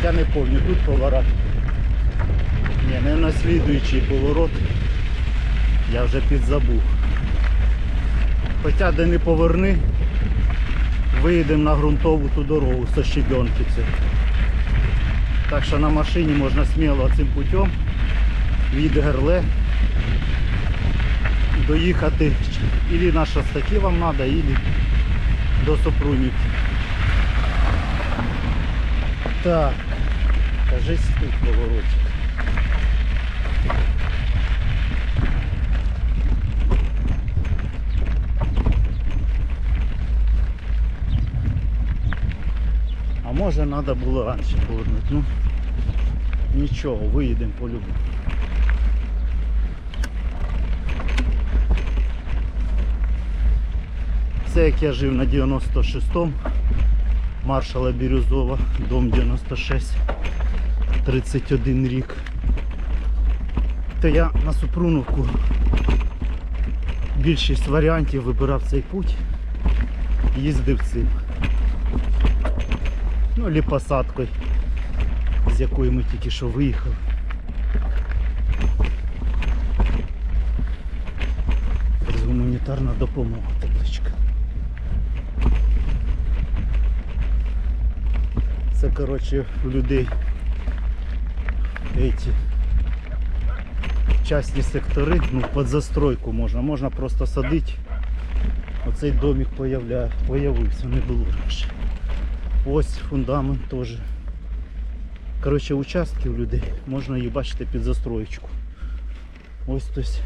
Хоча не пам'ятаю, тут поворот. Ні, не на слідуючий поворот. Я вже підзабув. Хоча де не поверни, виїдемо на ґрунтову ту дорогу со щебенки. Так що на машині можна сміло цим путем від Герле доїхати ілі на шостаки вам треба, ілі до Супрунівки. Так, кажись тут поворотик. А може треба було раніше повернути. Ну нічого, виїдемо по-любому. Це як я жив на 96-му маршала Бірюзова, дом 96, 31 рік. То я на Супруновку більшість варіантів вибирав цей путь, їздив цим. Ну, або посадкою, з якої ми тільки що виїхали. Ось Гуманітарна допомога Це коротше у людей эти частні сектори, ну під застройку можна, можна просто садити. Оцей домик появля... появився, не було раніше. Ось фундамент теж. Коротше, участки у людей можна їх бачити під застроєчку. Ось хтось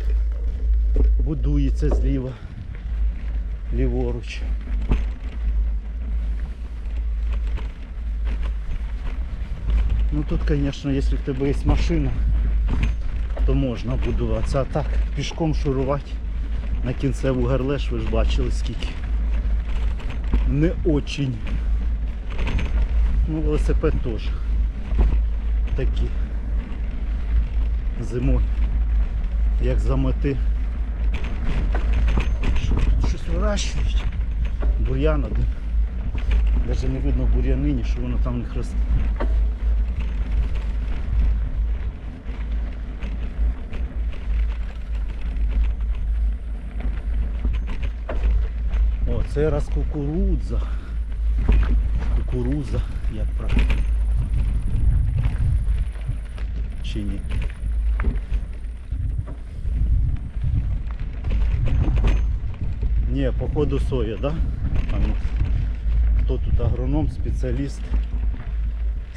будується зліва, ліворуч. Ну тут, конечно, если в тебе є машина, то можна будуватися. А так, пішком шурувати на кінцеву гарлеш, ви ж бачили скільки. Не очень. Ну, велосипед теж. Такі. Зимою. Як замети. Що тут щось вирощують? Бур'ян один. Навіть не видно бур'янині, що воно там в них це раз кукурудза. Кукуруза, як правильно. Чи ні? Ні, походу соя, да? А ну, хто тут агроном, спеціаліст?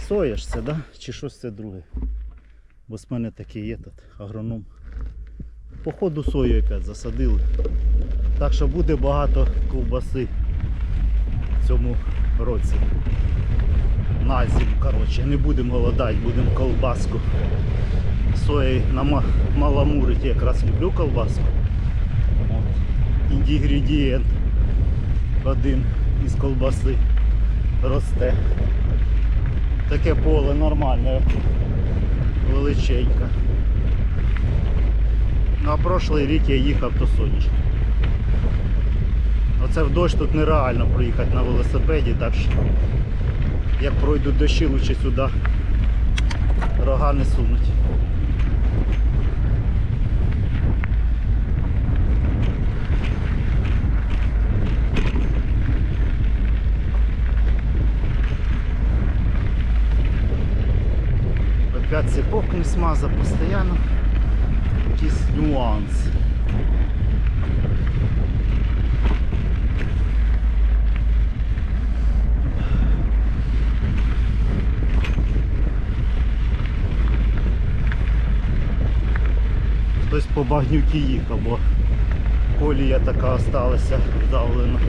Соя ж це, да? Чи щось це друге? Бо з мене такий є тут агроном. Походу сою опять засадили. Так що буде багато ковбаси в цьому році. На зиму, коротше, не будемо голодати, будемо колбаску. Сої на ма- маламуриті якраз люблю колбаску. От. Інгредієнт один із колбаси росте. Таке поле нормальне, величеньке. Ну а прошлий рік я їхав то соняшник. Оце в дощ тут нереально проїхати на велосипеді, так що як пройдуть дощі, лучше сюди рога не сунуть. Опять цепок не смазав, постійно якийсь нюанс. Хтось по багнюки їхав, бо колія така осталася вдавлена.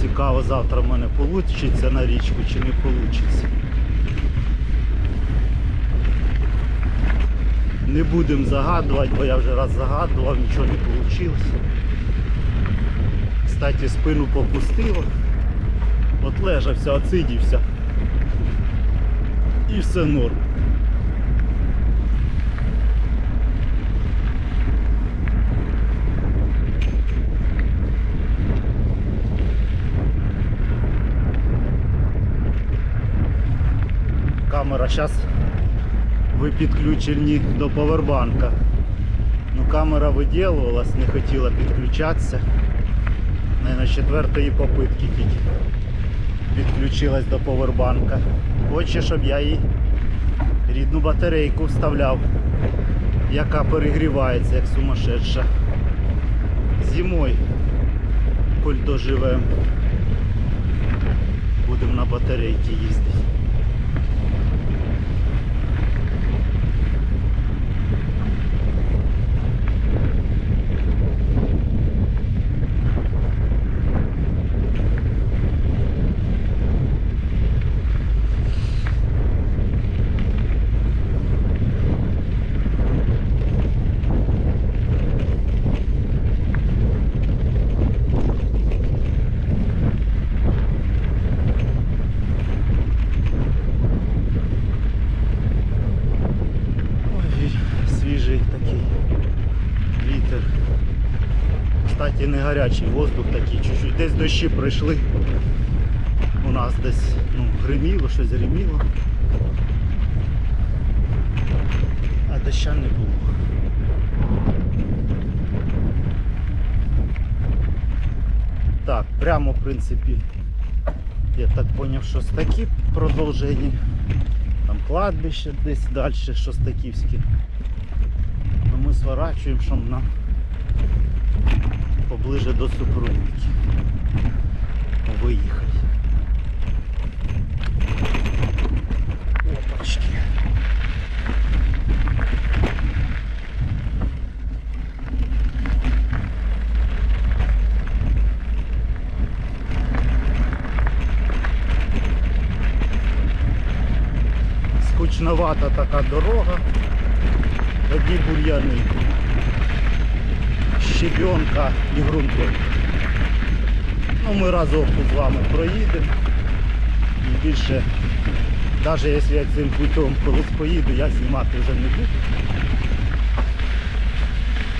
Цікаво, завтра в мене вийде на річку чи не вийде. Не будемо загадувати, бо я вже раз загадував, нічого не вийшло кстати, спину попустило. От лежався, оцидівся. І все норм. Камера зараз ви підключені до повербанка. Ну камера виділувалась, не хотіла підключатися. Наверное, з четвертої попитки тільки підключилась до повербанка. Хоче, щоб я їй рідну батарейку вставляв, яка перегрівається як сумасшедша. Зимою, коль доживемо, будемо на батарейки їздити. Ой, свіжий такий вітер. Кстати, не гарячий воздух такий, чуть-чуть. Десь дощі пройшли. У нас десь ну, гриміло, щось гриміло. А доща не було. Так, прямо в принципі. Я так зрозумів, що такі продовження. Там кладбище десь далі, Шостаківське. Ну ми сворачуємо, щоб нам поближе до Супрунівки виїхати. Опачки. Скучновата така дорога. Одні бур'яни. Щебенка і ґрунтовка. Ну, ми разом з вами проїдемо. І більше, навіть якщо я цим путем колись поїду, я знімати вже не буду.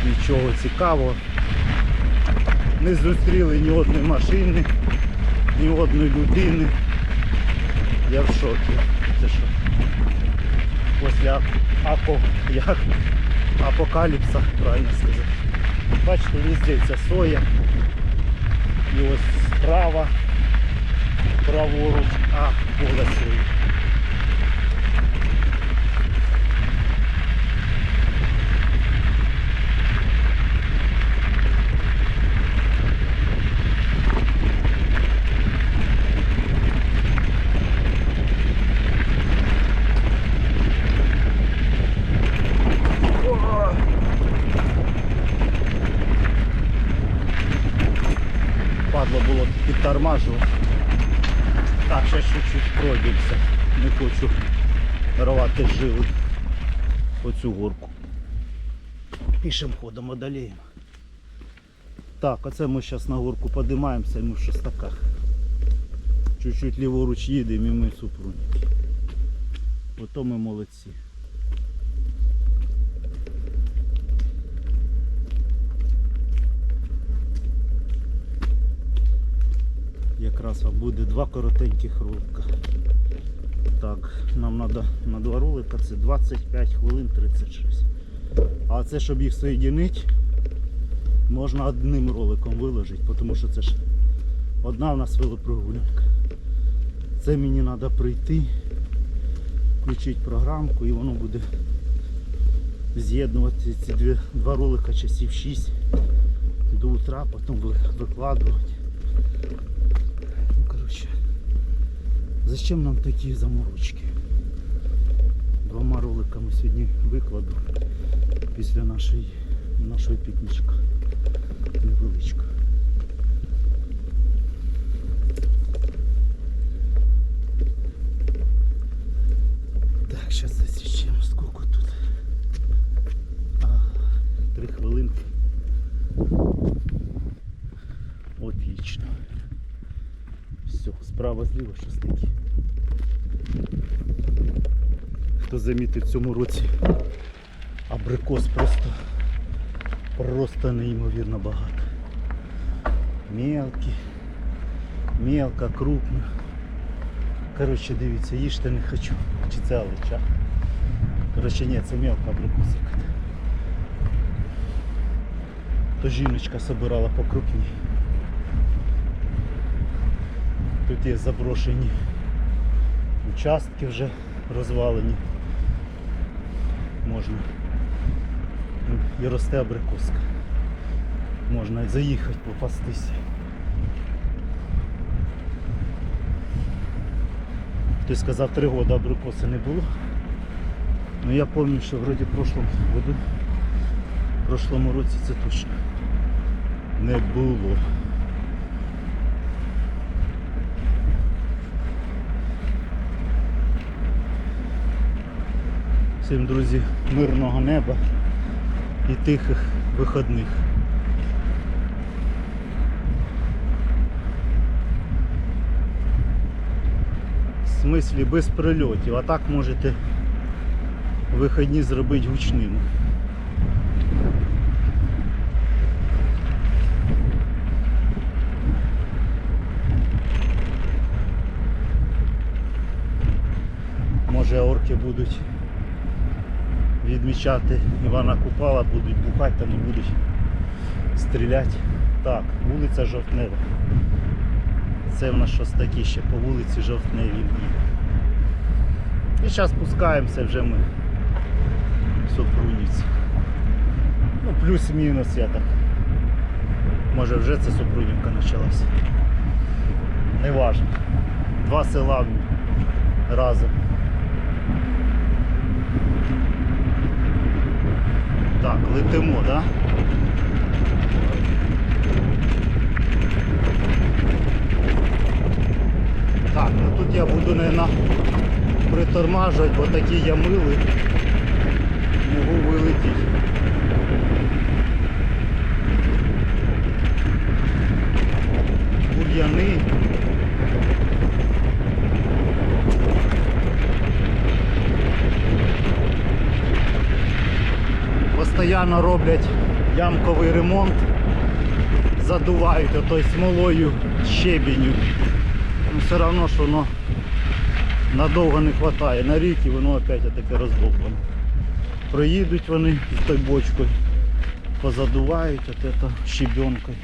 Нічого цікавого. Не зустріли ні одної машини, ні одної людини. Я в шокі. Це що? Після апо, апокаліпса, правильно сказати. Бачите, везде ця соя. І ось справа, праворуч, а поле. Падло було підтормажувати. Так, ще чуть-чуть пройдемося. Хочу рвати жили по цю горку. Пішим ходом одоліємо. Так, оце ми зараз на горку подимаємося і ми в шостаках. Чуть-чуть ліворуч їдемо і ми в Супруніки. Ото ми молодці. Якраз буде два коротеньких ролика. Так, нам треба на два ролика, це 25 хвилин 36. А це щоб їх соєдинити, можна одним роликом виложити, тому що це ж одна в нас велопрогулянка. Це мені треба прийти, включити програмку і воно буде з'єднувати ці два ролика часів 6 до утра, потім викладувати. зачем нам такі заморочки? Двома роликами сьогодні викладу після нашої, нашої пікнічка. Невеличка. Так, зараз зліва таке. Хто замітив в цьому році абрикос просто просто неймовірно багато. Мелкі, мелка, крупна. Коротше, дивіться, їжте не хочу. Чи це алеча? Коротше, ні, це мелка абрикосика. То жіночка собирала покрупні. Тут є заброшені участки вже розвалені. Можна. І росте абрикоска. Можна заїхати, попастися. Хтось сказав, три роки абрикоси не було. Ну я пам'ятаю, що вроді в прошлому году, в прошлому році це точно не було. Всім, друзі, мирного неба і тихих виходних. В смислі без прильотів, а так можете вихідні зробити гучними. Може орки будуть відмічати Івана Купала, будуть бухати та не будуть стріляти. Так, вулиця Жовтнева. Це в нас щось таке ще по вулиці Жовтневій. І зараз спускаємося вже ми в Супрунівці. Ну, плюс-мінус я так. Може вже це Супрунівка почалася. Неважно. Два села разом. Так, летимо, так? Да? Так, ну тут я буду, наверное, притормажувати, бо такі ямили можу вилетіти. Бур'яни. Постоянно роблять ямковий ремонт, задувають отой смолою щебеню. Ну, все одно що воно надовго не вистачає. На рік і воно опять таке роздоблено. Проїдуть вони з той бочкою, позадувають от щебенкою.